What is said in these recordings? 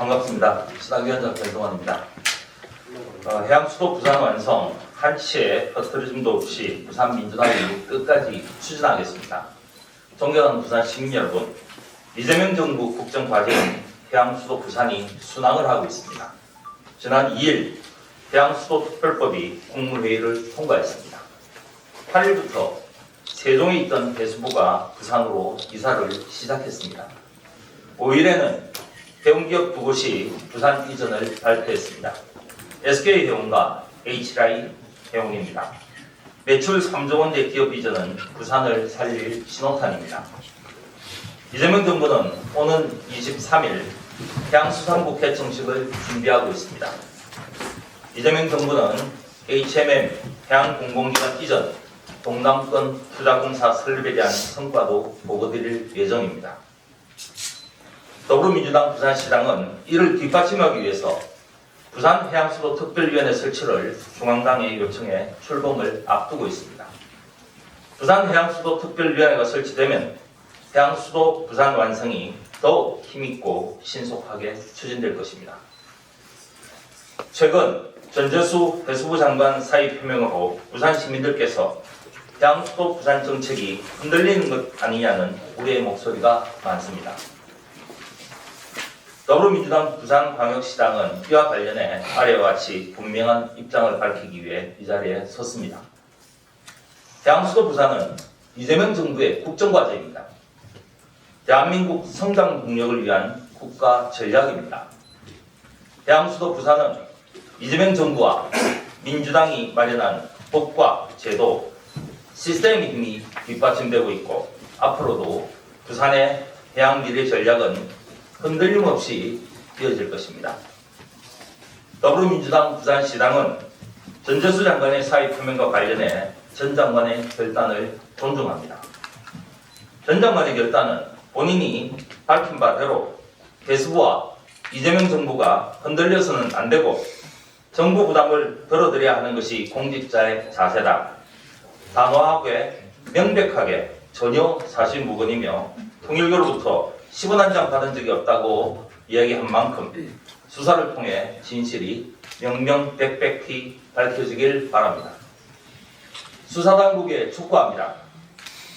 반갑습니다. 신학위원장 변동환입니다. 어, 해양 수도 부산 완성 한치의 허트리즘도 없이 부산 민주당이 끝까지 추진하겠습니다. 존경하는 부산 시민 여러분, 이재명 정부 국정 과제인 해양 수도 부산이 순항을 하고 있습니다. 지난 2일 해양 수도 특별법이 국무회의를 통과했습니다. 8일부터 세종에 있던 배수부가 부산으로 이사를 시작했습니다. 5일에는 해운기업 두 곳이 부산 이전을 발표했습니다. SK 해운과 HI 해운입니다. 매출 3조 원대 기업 이전은 부산을 살릴 신호탄입니다. 이재명 정부는 오는 23일 해양수산부 개청식을 준비하고 있습니다. 이재명 정부는 HMM 해양공공기관 이전 동남권 투자공사 설립에 대한 성과도 보고드릴 예정입니다. 더불어민주당 부산시당은 이를 뒷받침하기 위해서 부산해양수도 특별위원회 설치를 중앙당에 요청해 출범을 앞두고 있습니다. 부산해양수도 특별위원회가 설치되면 해양수도 부산 완성이 더욱 힘있고 신속하게 추진될 것입니다. 최근 전재수 해수부 장관 사의 표명으로 부산 시민들께서 해양수도 부산 정책이 흔들리는 것 아니냐는 우려의 목소리가 많습니다. 더불어민주당 부산광역시당은 이와 관련해 아래와 같이 분명한 입장을 밝히기 위해 이 자리에 섰습니다. 해양수도 부산은 이재명 정부의 국정과제입니다. 대한민국 성장 동력을 위한 국가 전략입니다. 해양수도 부산은 이재명 정부와 민주당이 마련한 법과 제도, 시스템의 힘이 뒷받침되고 있고 앞으로도 부산의 해양 미래 전략은 흔들림 없이 이어질 것입니다. 더불어민주당 부산시당은 전재수 장관의 사의 표명과 관련해 전 장관의 결단을 존중합니다. 전 장관의 결단은 본인이 밝힌 바대로 대수부와 이재명 정부가 흔들려서는 안 되고 정부 부담을 덜어드려야 하는 것이 공직자의 자세다. 단호하게 명백하게 전혀 사실 무근이며 통일교로부터 10원 한 장 받은 적이 없다고 이야기한 만큼 수사를 통해 진실이 명명백백히 밝혀지길 바랍니다. 수사당국에 촉구합니다.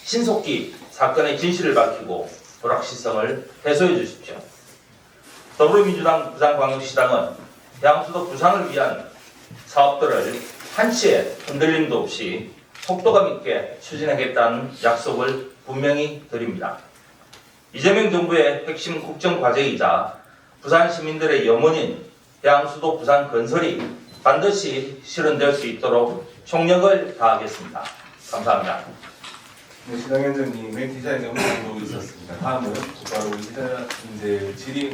신속히 사건의 진실을 밝히고 불확실성을 해소해 주십시오. 더불어민주당 부산광역시당은 양수도 부산을 위한 사업들을 한치의 흔들림도 없이 속도감 있게 추진하겠다는 약속을 분명히 드립니다. 이재명 정부의 핵심 국정 과제이자 부산 시민들의 염원인 해양수도 부산 건설이 반드시 실현될 수 있도록 총력을 다하겠습니다. 감사합니다. 네, 시당 위원장님의 기자회견을 보고 있었습니다. 다음은 곧바로 기자인들 질의